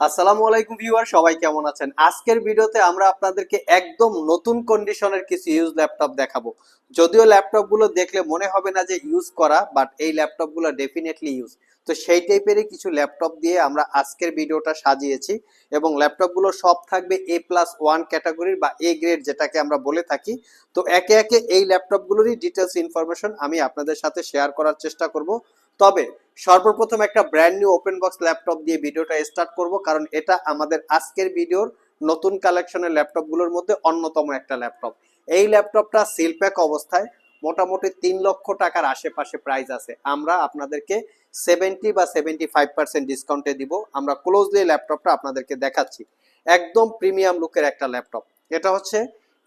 আসসালামু আলাইকুম ভিউয়ার, সবাই কেমন আছেন? আজকের ভিডিওতে আমরা আপনাদেরকে একদম নতুন কন্ডিশনের কিছু ইউজ ল্যাপটপ দেখাবো। যদিও ল্যাপটপগুলো দেখলে মনে হবে না যে ইউজ করা বাট এই ল্যাপটপগুলো ডেফিনেটলি ইউজ তো সেই টাইপেরই কিছু ল্যাপটপ দিয়ে আমরা আজকের ভিডিওটা সাজিয়েছি এবং ল্যাপটপগুলো সব থাকবে এ প্লাস ওয়ান ক্যাটাগরির বা এ গ্রেড যেটাকে আমরা বলে থাকি। তো একে একে এই ল্যাপটপগুলোরই ডিটেলস ইনফরমেশন আমি আপনাদের সাথে শেয়ার করার চেষ্টা করব। তবে সর্বপ্রথম একটা brand new open box laptop দিয়ে ভিডিওটা স্টার্ট করব, কারণ এটা আমাদের আজকের ভিডিওর নতুন কালেকশনের ল্যাপটপগুলোর মধ্যে অন্যতম একটা ল্যাপটপ এই ল্যাপটপটা সিল প্যাক অবস্থায়, মোটামুটি তিন লক্ষ টাকার আশেপাশে প্রাইস আছে। আমরা আপনাদেরকে সেভেন্টি বা সেভেন্টি ফাইভ পার্সেন্ট ডিসকাউন্টে দিব। আমরা ক্লোজলি ল্যাপটপটা আপনাদেরকে দেখাচ্ছি। একদম প্রিমিয়াম লুকের একটা ল্যাপটপ এটা হচ্ছে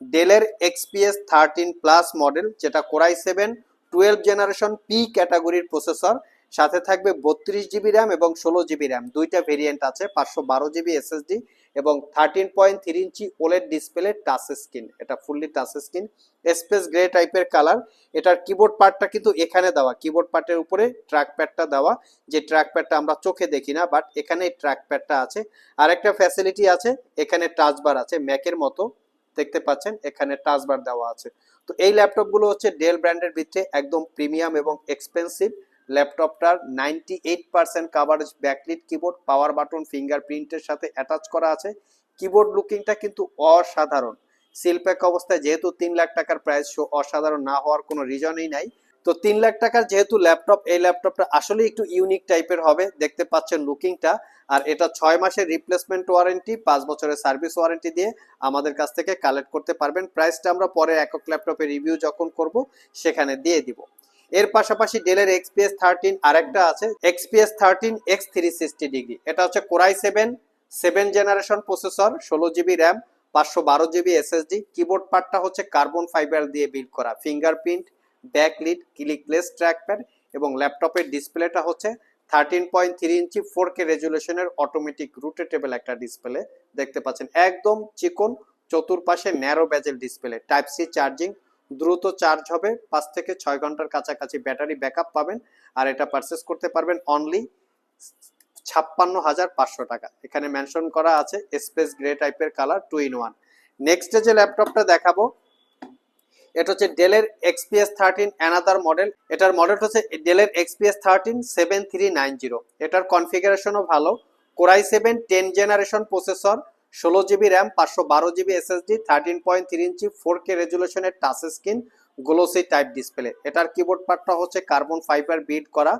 ডেলের এক্সপিএস থার্টিন প্লাস মডেল যেটা core i seven twelve generation P ক্যাটাগরির প্রসেসর সাথে থাকবে বত্রিশ জিবি র্যাম এবং ষোলো জিবি র্যাম। দুইটা ভেরিয়েন্ট আছে, পাঁচশো বারো জিবি এসএসডি এবং thirteen point three inch OLED display touch screen এটা fully touch screen space grey টাইপের কালার এটার কিবোর্ড পার্টটা কিন্তু এখানে দেওয়া। কিবোর্ড পার্টের উপরে ট্র্যাক প্যাডটা দেওয়া। যে ট্র্যাক প্যাডটা আমরা চোখে দেখি না বাট এখানে ট্র্যাক প্যাডটা আছে। আরেকটা ফ্যাসিলিটি আছে, এখানে টাচবার আছে ম্যাকের মতো। দেখতে পাচ্ছেন, এখানে টাচবার দেওয়া আছে। তো এই ল্যাপটপগুলো হচ্ছে ডেল ব্র্যান্ডের ভিতরে একদম প্রিমিয়াম এবং expensive ল্যাপটপটার ninety eight percent coverage backlit keyboard power button ফিঙ্গারপ্রিন্টের সাথে অ্যাটাচ করা আছে। কিবোর্ড লুকিংটা কিন্তু অসাধারণ। সিলপ্যাক অবস্থায় যেহেতু তিন লাখ টাকার প্রাইস শো অসাধারণ না হওয়ার কোনো রিজনই নাই। তো তিন লাখ টাকার যেহেতু ল্যাপটপ, এই ল্যাপটপটা আসলে একটু ইউনিক টাইপের হবে। দেখতে পাচ্ছেন লুকিংটা আর এটা ছয় মাসের রিপ্লেসমেন্ট ওয়ারেন্টি পাঁচ বছরের সার্ভিস ওয়ারেন্টি দিয়ে আমাদের কাছ থেকে কালেক্ট করতে পারবেন। প্রাইসটা আমরা পরে একক ল্যাপটপের রিভিউ যখন করব, সেখানে দিয়ে দিব। এর পাশাপাশি ডেলের এক্সপিএস থার্টিন আরেকটা আছে। XPS thirteen X three sixty degree. এটা হচ্ছে core i seven seven generation processor, ষোলো জিবি র্যাম, পাঁচশো বারো জিবি এসএসডি কিবোর্ড পার্টটা হচ্ছে কার্বন ফাইবার দিয়ে বিল্ড করা। ফিঙ্গারপ্রিন্ট, ব্যাকলিট, ক্লিকলেস, ট্র্যাকপ্যাড এবং ল্যাপটপের ডিসপ্লেটা হচ্ছে thirteen point three inch four K রেজুলেশনের automatic rotatable একটা ডিসপ্লে দেখতে পাচ্ছেন। একদম চিকন, চতুর্পাশে narrow bezel display type C charging দ্রুত চার্জ হবে। পাঁচ থেকে ছয় ঘণ্টার কাছাকাছি ব্যাটারি ব্যাকআপ পাবেন। আর এটা পারচেস করতে পারবেন অনলি ছাপ্পান্ন হাজার পাঁচশো টাকা। এখানে মেনশন করা আছে স্পেস গ্রে টাইপের colour two in one next যে ল্যাপটপটা দেখাবো, এটা হচ্ছে ডেলের এক্সপিএস থার্টিন অ্যানাদার মডেল এটার মডেল হচ্ছে ডেলের XPS thirteen seven three nine zero এটার কনফিগারেশনও ভালো। Core i seven ten generation processor ষোলো জিবি র্যাম, পাঁচশো বারো GB SSD thirteen point three inch four K রেজুলেশনের touch screen glossy type display এটার কিবোর্ড পার্টটা হচ্ছে কার্বন ফাইবার বিট করা।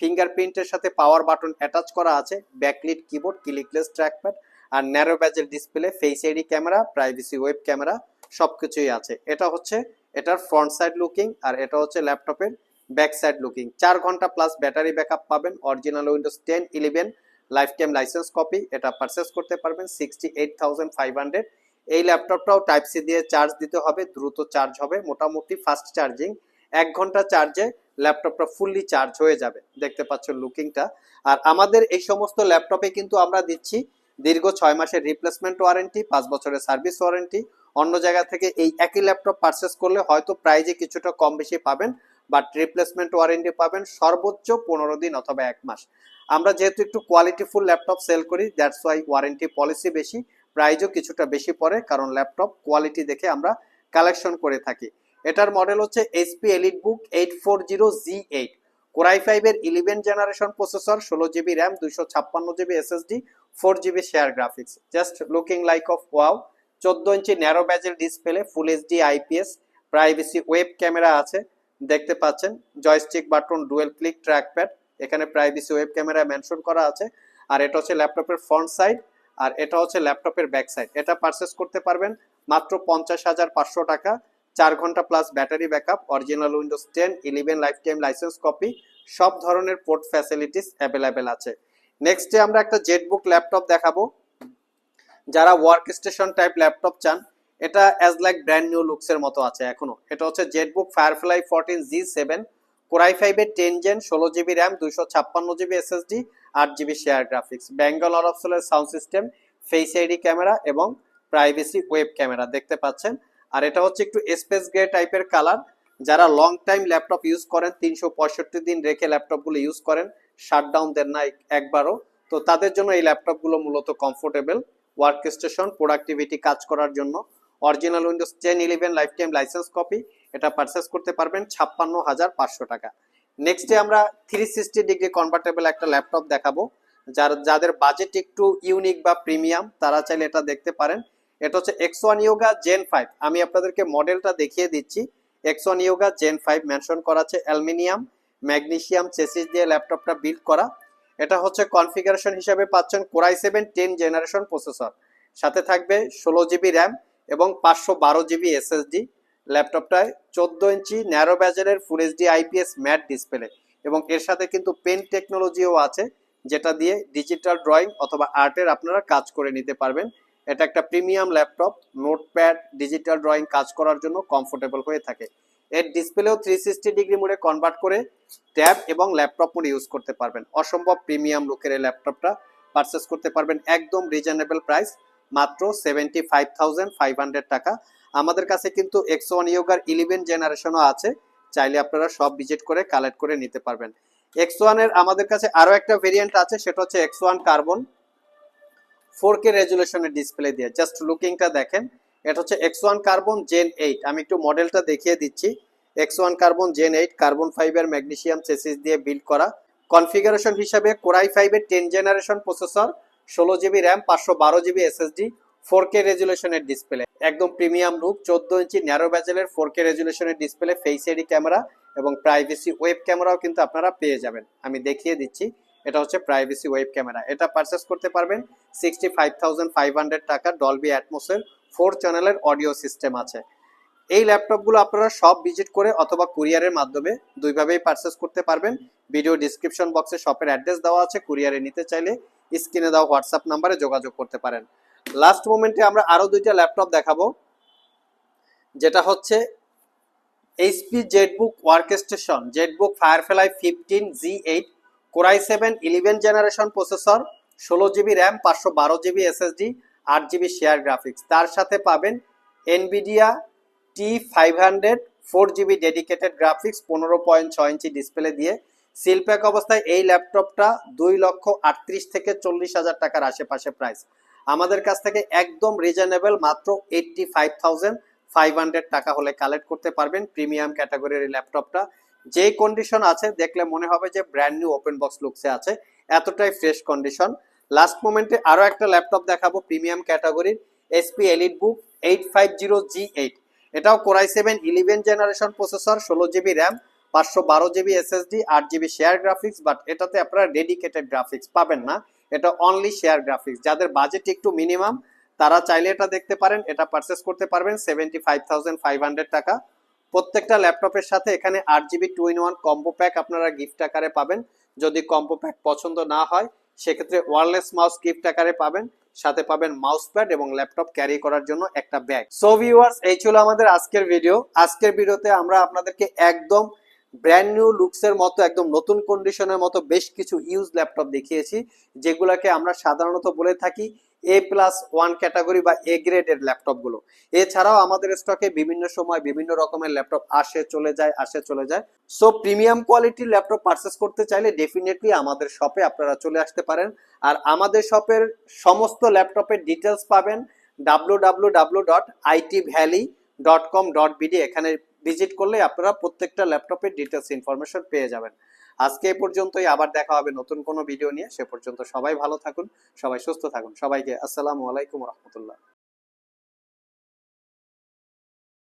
ফিঙ্গারপ্রিন্টের সাথে পাওয়ার বাটন অ্যাটাচ করা আছে। ব্যাকলিট কিবোর্ড ক্লিকলেস ট্র্যাকপ্যাড আর narrow bezel display face ID camera privacy web camera সব কিছুই আছে। এটা হচ্ছে এটার ফ্রন্ট সাইড লুকিং আর এটা হচ্ছে ল্যাপটপের ব্যাক সাইড লুকিং চার ঘণ্টা প্লাস ব্যাটারি ব্যাকআপ পাবেন। Original Windows ten eleven life time licence copy এটা পারচেস করতে পারবেন sixty eight thousand five hundred এই ল্যাপটপটাও টাইপ সি দিয়ে চার্জ দিতে হবে, দ্রুত চার্জ হবে, মোটামুটি ফাস্ট চার্জিং এক ঘণ্টা চার্জে ল্যাপটপটা ফুললি চার্জ হয়ে যাবে, দেখতে পাচ্ছ লুকিংটা আর আমাদের এই সমস্ত ল্যাপটপে কিন্তু আমরা দিচ্ছি দীর্ঘ ছয় মাসের রিপ্লেসমেন্ট ওয়ারেন্টি পাঁচ বছরের সার্ভিস ওয়ারেন্টি অন্য জায়গা থেকে এই একই ল্যাপটপ পারচেস করলে হয়তো প্রাইজে কিছুটা কম বেশি পাবেন। বাট রিপ্লেসমেন্ট ওয়ারেন্টি পাবেন সর্বোচ্চ পনেরো দিন অথবা এক মাস। আমরা যেহেতু একটু কোয়ালিটিফুল ল্যাপটপ সেল করি দ্যাটস ওয়াই ওয়ারেন্টি পলিসি বেশি প্রাইজও কিছুটা বেশি পড়ে, কারণ ল্যাপটপ কোয়ালিটি দেখে আমরা কালেকশন করে থাকি। এটার মডেল হচ্ছে HP EliteBook eight four zero G eight core i ফাইভের ইলেভেন জেনারেশন প্রসেসর ষোলো জিবি র্যাম দুইশো ছাপ্পান্ন GB SSD four GB share graphics just looking like of wow চোদ্দ inch narrow bezel display full HD IPS privacy web camera আছে। দেখতে পাচ্ছেন joystick button dual click trackpad এখানে privacy web camera mention করা আছে, আর এটা হচ্ছে ল্যাপটপের ফ্রন্ট সাইড আর এটা হচ্ছে ল্যাপটপের ব্যাক সাইড এটা পারচেস করতে পারবেন মাত্র পঞ্চাশ হাজার পাঁচশো টাকা, চার ঘণ্টা plus battery backup original Windows ten eleven life time licence copy সব ধরনের পোর্ট ফ্যাসিলিটিস অ্যাভেলেবেল আছে। নেক্সটে আমরা একটা জেটবুক ল্যাপটপ দেখাবো। যারা ওয়ার্ক স্টেশন টাইপ ল্যাপটপ চান এটা অ্যাজ লাইক ব্র্যান্ড নিউ লুকসের মতো আছে এখনও। এটা হচ্ছে ZBook Firefly fourteen G seven core i ফাইভের টেন জেন ষোলো জিবি র্যাম দুইশো ছাপ্পান্ন জিবি এসএসডি আট GB share graphics Bengal অরফসলের sound system face ID camera এবং প্রাইভেসি ওয়েব ক্যামেরা দেখতে পাচ্ছেন। আর এটা হচ্ছে একটু স্পেস গ্রে টাইপের কালার যারা লং টাইম ল্যাপটপ ইউজ করেন, তিনশো পঁয়ষট্টি দিন রেখে ল্যাপটপগুলো ইউজ করেন শাটডাউন দেন না একবারও। তো তাদের জন্য এই ল্যাপটপগুলো মূলত কমফোর্টেবল ওয়ার্ক স্টেশন প্রোডাক্টিভিটি কাজ করার জন্য। Original Windows ten eleven life time licence copy এটা পারচেস করতে পারবেন ছাপ্পান্ন হাজার পাঁচশো টাকা। নেক্সটে আমরা থ্রি সিক্সটি ডিগ্রি কনভার্টেবল একটা ল্যাপটপ দেখাবো, যার, যাদের বাজেট একটু ইউনিক বা প্রিমিয়াম তারা চাইলে এটা দেখতে পারেন। এটা হচ্ছে X one Yoga gen five আমি আপনাদেরকে মডেলটা দেখিয়ে দিচ্ছি। X one Yoga gen five mention করা আছে, অ্যালমিনিয়াম, ম্যাগনেসিয়াম চেসিস দিয়ে ল্যাপটপটা বিল্ড করা। এটা হচ্ছে কনফিগারেশন হিসাবে পাচ্ছেন core i seven ten generation processor সাথে থাকবে ষোলো জিবি র্যাম এবং পাঁচশো বারো জিবি এসএসডি ল্যাপটপটায় চোদ্দ ইঞ্চি narrow ব্যাজারের full HD IPS matte display এবং এর সাথে কিন্তু পেন টেকনোলজিও আছে, যেটা দিয়ে ডিজিটাল ড্রয়িং অথবা আর্টের আপনারা কাজ করে নিতে পারবেন। এটা একটা premium laptop notepad digital drawing কাজ করার জন্য কমফোর্টেবল হয়ে থাকে। এর ডিসপ্লেও থ্রি সিক্সটি ডিগ্রি মোডে কনভার্ট করে ট্যাব এবং ল্যাপটপ মোডে ইউজ করতে পারবেন। অসম্ভব প্রিমিয়াম লুকের এই ল্যাপটপটা পারচেস করতে পারবেন একদম রিজনেবল প্রাইস মাত্র seventy five thousand five hundred টাকা। আমাদের কাছে কিন্তু এক্স ওয়ান ইয়োগার ইলেভেন জেনারেশনও আছে। চাইলে আপনারা সব ভিজিট করে কালেক্ট করে নিতে পারবেন। এক্স ওয়ানের আমাদের কাছে আরও একটা ভেরিয়েন্ট আছে, সেটা হচ্ছে X one carbon four K রেজুলেশনের display দিয়ে। জাস্ট লুকিংটা দেখেন। এটা হচ্ছে X one carbon gen eight আমি একটু মডেলটা দেখিয়ে দিচ্ছি। X one carbon gen eight carbon fibre magnesium chassis দিয়ে বিল্ড করা। কনফিগারেশন হিসাবে কোরাই ফাইভের টেন জেনারেশন প্রসেসর ষোলো জিবি র্যাম পাঁচশো বারো জিবি এসএসডি ফোর কে রেজুলেশনের ডিসপ্লে একদম প্রিমিয়াম লুক চোদ্দ ইঞ্চি ন্যারো ব্যাজেলের ফোর কে রেজুলেশনের ডিসপ্লে ফেস এডি ক্যামেরা এবং প্রাইভেসি ওয়েব ক্যামেরাও কিন্তু আপনারা পেয়ে যাবেন। আমি দেখিয়ে দিচ্ছি, এটা হচ্ছে প্রাইভেসি ওয়েব ক্যামেরা এটা পারচেস করতে পারবেন sixty five thousand five hundred টাকা ডলবি অ্যাটমোসের ফোর চ্যানেলের অডিও সিস্টেম আছে। এই ল্যাপটপগুলো আপনারা সব ভিজিট করে অথবা কুরিয়ারের মাধ্যমে দুইভাবেই পারচেস করতে পারবেন। ভিডিও ডিসক্রিপশন বক্সে শপের অ্যাড্রেস দেওয়া আছে কুরিয়ারে নিতে চাইলে। স্ক্রিনে দেওয়া হোয়াটসঅ্যাপ নাম্বারে যোগাযোগ করতে পারেন। লাস্ট মোমেন্টে আমরা আরও দুইটা ল্যাপটপ দেখাবো। যেটা হচ্ছে HP ZBook work station ZBook Firefly fifteen G eight, core i seven eleven generation processor, ষোলো জিবি র্যাম, পাঁচশো বারো জিবি এসএসডি, আট জিবি শেয়ার গ্রাফিক্স। তার সাথে পাবেন Nvidia T five hundred, four GB dedicated graphics, পনেরো পয়েন্ট ছয় inch display দিয়ে। সিলপ্যাক অবস্থায় এই ল্যাপটপটা দুই লক্ষ আটত্রিশ থেকে চল্লিশ হাজার টাকার আশেপাশে প্রাইস আমাদের কাছ থেকে একদম রিজনেবল মাত্র eighty five thousand five hundred টাকা হলে কালেক্ট করতে পারবেন প্রিমিয়াম ক্যাটাগরির এই ল্যাপটপটা। যে কন্ডিশন আছে, দেখলে মনে হবে যে ব্র্যান্ড নিউ ওপেন বক্স লুকসে আছে, এতটাই ফ্রেশ কন্ডিশন লাস্ট মোমেন্টে আরও একটা ল্যাপটপ দেখাবো প্রিমিয়াম ক্যাটাগরির HP elite book eight five zero G eight এটাও core i seven eleven generation processor ষোলো জিবি র্যাম পাঁচশো বারো জিবি এসএসডি আট জিবি শেয়ার গ্রাফিক্স বাট এটাতে আপনারা ডেডিকেটেড গ্রাফিক্স পাবেন না। এটা অনলি শেয়ার গ্রাফিক্স যাদের বাজেট একটু মিনিমাম তারা চাইলে এটা দেখতে পারেন। এটা পারচেস করতে পারবেন seventy five thousand five hundred টাকা। প্রত্যেকটা ল্যাপটপের সাথে এখানে আট GB two in one combo pack আপনারা গিফট আকারে পাবেন। যদি কম্বো প্যাক পছন্দ না হয়, সেক্ষেত্রে ওয়ারলেস মাউস গিফট আকারে পাবেন। সাথে পাবেন মাউস প্যাড এবং ল্যাপটপ ক্যারি করার জন্য একটা ব্যাগ সো ভিউয়ার্স এই ছিল আমাদের আজকের ভিডিও আজকের ভিডিওতে আমরা আপনাদেরকে একদম ব্র্যান্ড নিউ লুকসের মতো, একদম নতুন কন্ডিশনের মতো বেশ কিছু ইউজ ল্যাপটপ দেখিয়েছি, যেগুলোকে আমরা সাধারণত বলে থাকি এ প্লাস ওয়ান ক্যাটাগরি বা এ গ্রেডের ল্যাপটপগুলো এছাড়াও আমাদের স্টকে বিভিন্ন সময় বিভিন্ন রকমের ল্যাপটপ আসে, চলে যায়, আসে, চলে যায়। সো প্রিমিয়াম কোয়ালিটির ল্যাপটপ পারচেস করতে চাইলে ডেফিনেটলি আমাদের শপে আপনারা চলে আসতে পারেন। আর আমাদের শপের সমস্ত ল্যাপটপের ডিটেলস পাবেন W W W dot IT valley dot com dot BD এখানে ভিজিট করলে আপনারা প্রত্যেকটা ল্যাপটপের ডিটেলস ইনফরমেশন পেয়ে যাবেন। আজকে এ পর্যন্তই, আবার দেখা হবে নতুন কোনো ভিডিও নিয়ে। সে পর্যন্ত সবাই ভালো থাকুন, সবাই সুস্থ থাকুন। সবাইকে আসসালামু আলাইকুম রহমতুল্লাহ।